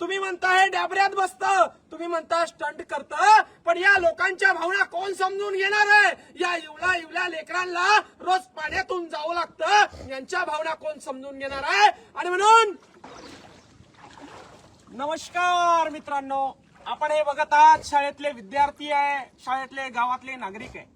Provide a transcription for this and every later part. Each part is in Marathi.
तुम्ही म्हणता डॅबऱ्यात बसत. तुम्ही म्हणता स्टंट करत. पण या लोकांच्या भावना कोण समजून घेणार आहे? या इवला इवल्या लेकरांना रोज पाण्यातून जावं लागतं. यांच्या भावना कोण समजून घेणार आहे? आणि म्हणून नमस्कार मित्रांनो. आपण हे बघत आहात शाळेतले विद्यार्थी आहे शाळेतले गावातले नागरिक आहे.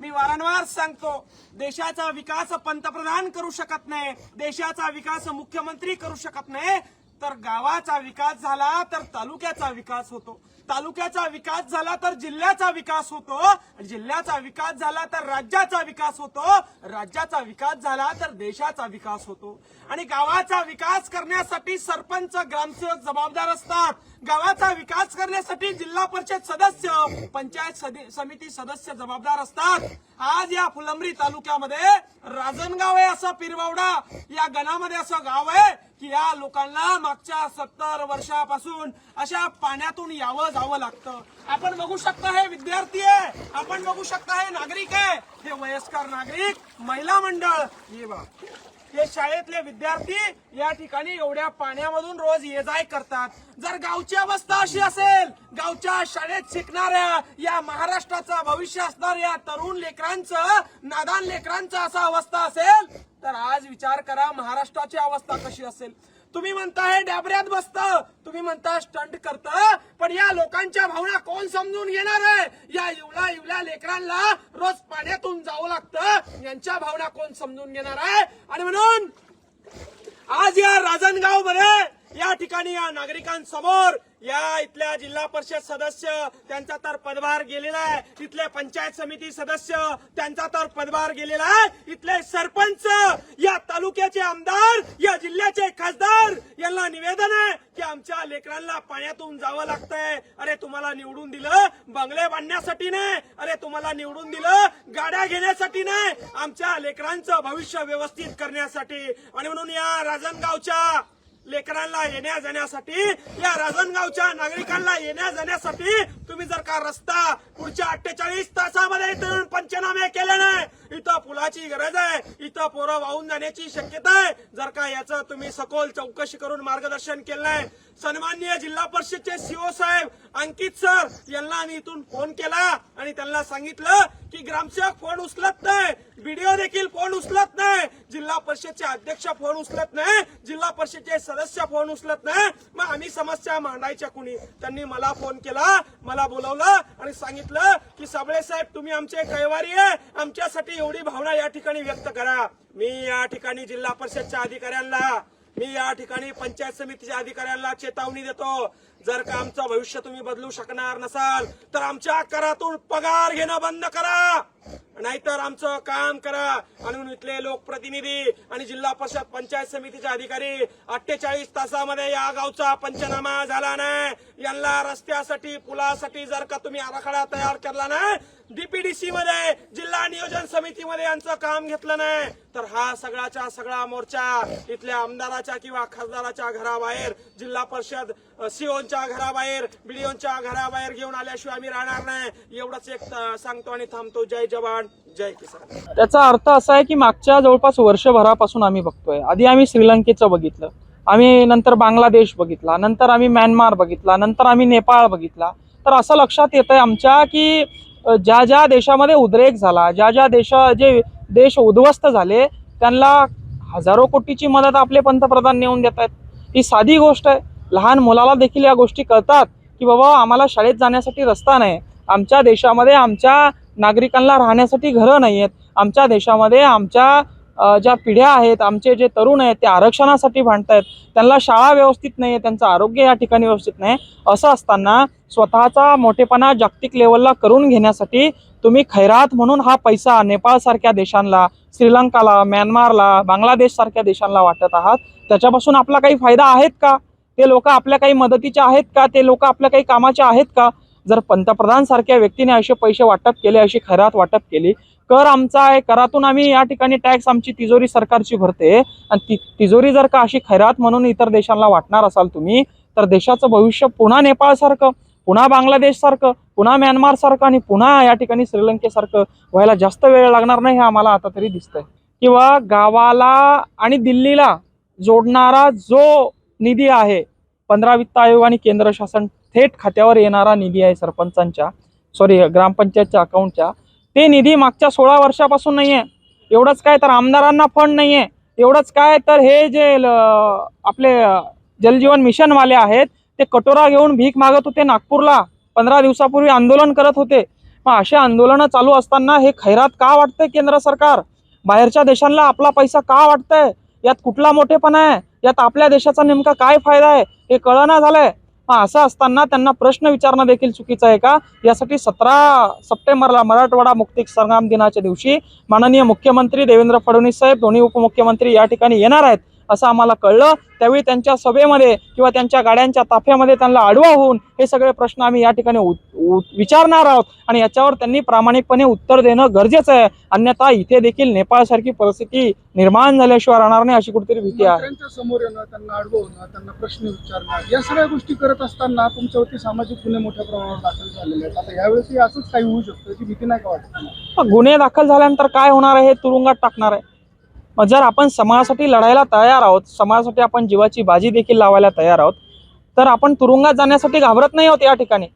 मी वारंवार सांगतो देशाचा विकास पंतप्रधान करू शकत नाही देशाचा विकास मुख्यमंत्री करू शकत नाही तर गावाचा विकास झाला तर तालुक्याचा विकास होतो. तालुक्याचा विकास झाला तर जिल्ह्याचा विकास होतो. जिल्ह्याचा विकास झाला तर राज्याचा विकास होतो. राज्याचा विकास झाला तर देशाचा विकास होतो. आणि गावाचा विकास करण्यासाठी सरपंच ग्रामसेवक जबाबदार असतात. गावाचा विकास करण्यासाठी जिल्हा परिषद सदस्य पंचायत समिती सदस्य जबाबदार असतात. आज या फुलंब्री तालुक्यामध्ये राजनगाव आहे असं पिरबावडा या गणामध्ये असं गाव आहे की या लोकांना मागच्या सत्तर वर्षापासून अशा पाण्यातून यावं जावं लागतं. आपण बघू शकता हे विद्यार्थी आहे. आपण बघू शकता हे नागरिक आहे. हे वयस्कर नागरिक महिला मंडळ. हे बघ. हे शाळेतले विद्यार्थी या ठिकाणी एवढ्या पाण्यामधून रोज ये जाय करतात. जर गावची अवस्था अशी असेल गावच्या शाळेत शिकणाऱ्या या महाराष्ट्राचं भविष्य असणाऱ्या तरुण लेकरांचं नादान लेकरांचं असा अवस्था असेल तर आज विचार करा महाराष्ट्राची अवस्था कशी असेल? तुम्ही म्हणताय डॅबऱ्यात बसत. तुम्ही म्हणता स्टंट करत. पण या लोकांच्या भावना कोण समजून घेणार आहे? या इवला इवल्या लेकरांना रोज पाण्यातून जावं लागतं. यांच्या भावना कोण समजून घेणार आहे? आणि म्हणून आज या राजनगावमध्ये या ठिकाणी या नागरिकांसमोर या इथल्या जिल्हा परिषद सदस्य त्यांचा तर पदभार गेलेला आहे. इथले पंचायत समिती सदस्य त्यांचा तर पदभार गेलेला आहे. इथले सरपंच या तालुक्याचे आमदार या जिल्ह्याचे खासदार सगळ्यांना निवेदन आहे की आमच्या लेकरांना पाण्यातून जावं लागतंय. अरे तुम्हाला निवडून दिलं बंगले बांधण्यासाठी नाही. अरे तुम्हाला निवडून दिलं गाड्या घेण्यासाठी नाही. आमच्या लेकरांचं भविष्य व्यवस्थित करण्यासाठी. आणि म्हणून या राजनगावच्या लेकरांना येण्या जाण्यासाठी या राजनगावच्या नागरिकांना येण्या जाण्यासाठी तुम्ही जर का रस्ता पुढच्या अठ्ठेचाळीस तासामध्ये पंचनामे केले नाही इथं पुलाची गरज आहे. इथं पोरं वाहून जाण्याची शक्यता आहे. जर का याचं तुम्ही सखोल चौकशी करून मार्गदर्शन केलं आहे सन्माननीय जिल्हा परिषदचे सीओ साहेब अंकित सर यांना आम्ही इथून फोन केला आणि त्यांना सांगितलं की ग्रामसेवक फोन उचलत नाही. बीडीओ देखील फोन उचलत नाही. जिल्हा परिषदचे अध्यक्ष फोन उचलत नाही. जिल्हा परिषदचे सदस्य फोन उचलत नाही. मग आम्ही समस्या मांडायच्या कुणी? त्यांनी मला फोन केला मला बोलवलं आणि सांगितलं की साबळे साहेब तुम्ही आमचे कैवारी आहे. आमच्यासाठी एवढी भावना या ठिकाणी व्यक्त करा. मी या ठिकाणी जिल्हा परिषदच्या अधिकाऱ्यांना मी या ठिकाणी पंचायत समितीच्या अधिकाऱ्यांना चेतावणी देतो. जर का आमचं भविष्य तुम्ही बदलू शकणार नसाल तर आमच्या करातून पगार घेणं बंद करा. नाहीतर आमचं काम करा. आणि म्हणून इथले लोकप्रतिनिधी आणि जिल्हा परिषद पंचायत समितीचे अधिकारी अठ्ठेचाळीस तासामध्ये या गावचा पंचनामा झाला नाही. यांना रस्त्यासाठी पुलासाठी जर का तुम्ही आराखडा तयार केला नाही डीपीडीसी मध्ये जिल्हा नियोजन समितीमध्ये यांचं काम घेतलं नाही तर हा सगळाच्या सगळा मोर्चा इथल्या आमदाराच्या किंवा खासदाराच्या घराबाहेर जिल्हा परिषद सीओच्या घराबाहेर बीडीओच्या घराबाहेर घेऊन आल्याशिवाय आम्ही राहणार नाही. एवढंच एक सांगतो आणि थांबतो. जय जवान. जय किसान. त्याचा अर्थ असा आहे की मागच्या जवळपास वर्षभरापासून आम्ही बघतोय. आधी आम्ही श्रीलंकेचं बघितलं. आम्ही नंतर बांगलादेश बघितला. नंतर आम्ही म्यानमार बघितला. नंतर आम्ही नेपाळ बघितला. तर असं लक्षात येतंय आमच्या की ज्या ज्या देशामध्ये उद्रेक झाला ज्या ज्या देशा जे देश उद्ध्वस्त झाले त्यांना हजारो कोटीची मदत आपले पंतप्रधान नेऊन देत आहेत. ही साधी गोष्ट आहे. लहान मुलाला देखील या गोष्टी कळतात की बाबा आम्हाला शाळेत जाण्यासाठी रस्ता नाही. आमच्या देशामध्ये आमच्या नागरिकांना राहण्यासाठी घरं नाही आहेत आमच्या देशामध्ये आमच्या ज्या पिढ्या आहेत आमचे जे तरुण आहेत ते आरक्षणासाठी भांडतायत. त्यांना शाळा व्यवस्थित नाही आहे त्यांचं आरोग्य या ठिकाणी व्यवस्थित नाही असं असताना स्वतःचा मोठेपणा जागतिक लेवलला करून घेण्यासाठी तुम्ही खैरात म्हणून हा पैसा नेपाळसारख्या देशांना श्रीलंकाला म्यानमारला बांगलादेशसारख्या देशांना वाटत आहात. त्याच्यापासून आपला काही फायदा आहेत का? ते लोक आपल्या काही मदतीचे आहेत का? ते लोक आपल्या काही कामाचे आहेत का? जर पंतप्रधान सारख्या व्यक्तीने असे पैसे वाटप केले अशी खैरात वाटप केली कर आमचा आहे करातून आम्ही या ठिकाणी टॅक्स आमची तिजोरी सरकारची भरते. आणि ती तिजोरी जर का अशी खैरात म्हणून इतर देशांना वाटणार असाल तुम्ही तर देशाचं भविष्य पुन्हा नेपाळसारखं पुन्हा बांगलादेशसारखं पुन्हा म्यानमारसारखं आणि पुन्हा या ठिकाणी श्रीलंकेसारखं व्हायला जास्त वेळ लागणार नाही हे आम्हाला आता तरी दिसतंय. किंवा गावाला आणि दिल्लीला जोडणारा जो निधी आहे पंधरा वित्त आयोग आणि केंद्र शासन थेट खात्यावर येणारा निधी आहे सरपंचांच्या सॉरी ग्रामपंचायतच्या अकाउंटच्या ते निधी मागच्या सोळा वर्षापासून नाही आहे एवढंच काय तर आमदारांना फंड नाही आहे एवढंच काय तर हे जे ल- आपले जलजीवन मिशनवाले आहेत ते कटोरा घेऊन भीक मागत होते नागपूरला. पंधरा दिवसापूर्वी आंदोलन करत होते. मग असे आंदोलनं चालू असताना हे खैरात का वाटतंय केंद्र सरकार? बाहेरच्या देशांना आपला पैसा का वाटतंय? यात कुठला मोठेपणा आहे? यात आपल्या देशाचा नेमका काय फायदा आहे? हे कळना झालंय. असं असताना त्यांना प्रश्न विचारणं देखील चुकीचं आहे का? यासाठी सतरा सप्टेंबरला मराठवाडा मुक्ती संग्राम दिनाच्या दिवशी माननीय मुख्यमंत्री देवेंद्र फडणवीस साहेब दोन्ही उपमुख्यमंत्री या ठिकाणी येणार आहेत. असं आम्हाला कळलं. त्यावेळी त्यांच्या सभेमध्ये किंवा त्यांच्या गाड्यांच्या ताफ्यामध्ये त्यांना आडवा होऊन हे सगळे प्रश्न आम्ही या ठिकाणी विचारणार आहोत. आणि याच्यावर त्यांनी प्रामाणिकपणे उत्तर देणं गरजेचं आहे. अन्यथा इथे देखील नेपाळसारखी परिस्थिती निर्माण झाल्याशिवाय राहणार नाही अशी कुठेतरी भीती आहे. समोर येणं त्यांना अडवणं त्यांना प्रश्न विचारणं या सगळ्या गोष्टी करत असताना तुमच्यावरती सामाजिक गुन्हे मोठ्या प्रमाणावर दाखल झालेले आहेत. आता यावेळेसही असंच काही होऊ शकतं याची भीती नाही का वाटत गुन्हे दाखल झाल्यानंतर काय होणार आहे हे तुरुंगात टाकणार आहे. मग जर आपण समाजासाठी लढायला तयार आहोत समाजासाठी आपण जीवाची बाजी देखील लावायला तयार आहोत तर आपण तुरुंगात जाण्यासाठी घाबरत नाही आहोत या ठिकाणी.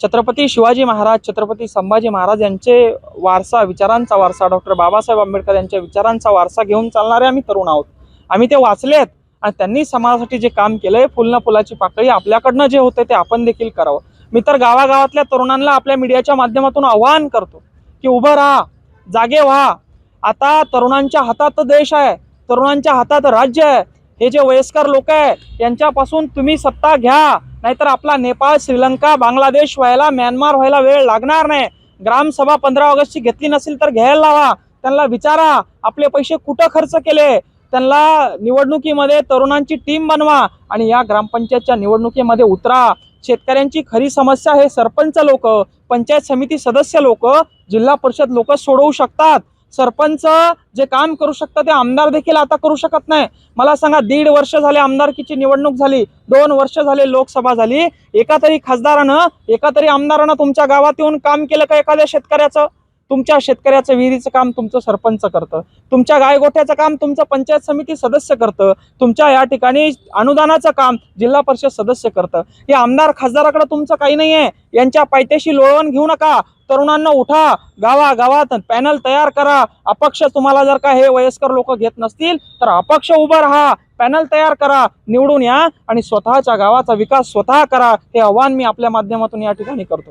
छत्रपती शिवाजी महाराज छत्रपती संभाजी महाराज यांचे वारसा विचारांचा वारसा डॉक्टर बाबासाहेब आंबेडकर यांच्या विचारांचा वारसा घेऊन चालणारे आम्ही तरुण आहोत. आम्ही ते वाचलेत आणि त्यांनी समाजासाठी जे काम केलंय फुलना फुलाची पाकळी आपल्याकडनं जे होते ते आपण देखील करावं. मी तर गावागावातल्या तरुणांना आपल्या मीडियाच्या माध्यमातून आवाहन करतो की उभं राहा जागे व्हा. आता तरुणांच्या हातात देश आहे तरुणांच्या हातात राज्य आहे. हे जे वयस्कर लोक आहे यांच्यापासून तुम्ही सत्ता घ्या. नाहीतर आपला नेपाळ श्रीलंका बांगलादेश व्हायला म्यानमार व्हायला वेळ लागणार नाही. ग्रामसभा पंधरा ऑगस्टची घेतली नसेल तर घ्यायला लावा. त्यांना विचारा आपले पैसे कुठं खर्च केले? त्यांना निवडणुकीमध्ये तरुणांची टीम बनवा आणि या ग्रामपंचायतच्या निवडणुकीमध्ये उतरा. शेतकऱ्यांची खरी समस्या हे सरपंच लोक पंचायत समिती सदस्य लोक जिल्हा परिषद लोक सोडवू शकतात. सरपंच जे काम करू शकतं ते आमदार देखील आता करू शकत नाही. मला सांगा दीड वर्ष झाले आमदारकीची निवडणूक झाली दोन वर्ष झाले लोकसभा झाली एका तरी खासदारानं एका तरी आमदारानं तुमच्या गावात येऊन काम केलं का एखाद्या शेतकऱ्याचं? तुमच्या शेतकऱ्याचं विहिरीचं काम तुमचं सरपंच करतं. तुमच्या गायगोठ्याचं काम तुमचं पंचायत समिती सदस्य करतं. तुमच्या या ठिकाणी अनुदानाचं काम जिल्हा परिषद सदस्य करतं. हे आमदार खासदाराकडे तुमचं काही नाही आहे यांच्या पायथ्याशी लोळवण घेऊ नका. तरुणांना उठा. गावा गावात पॅनल तयार करा. अपक्ष तुम्हाला जर का हे वयस्कर लोक घेत नसतील तर अपक्ष उभं राहा. पॅनल तयार करा. निवडून या आणि स्वतःच्या गावाचा विकास स्वतः करा. हे आव्हान मी आपल्या माध्यमातून या ठिकाणी करतो.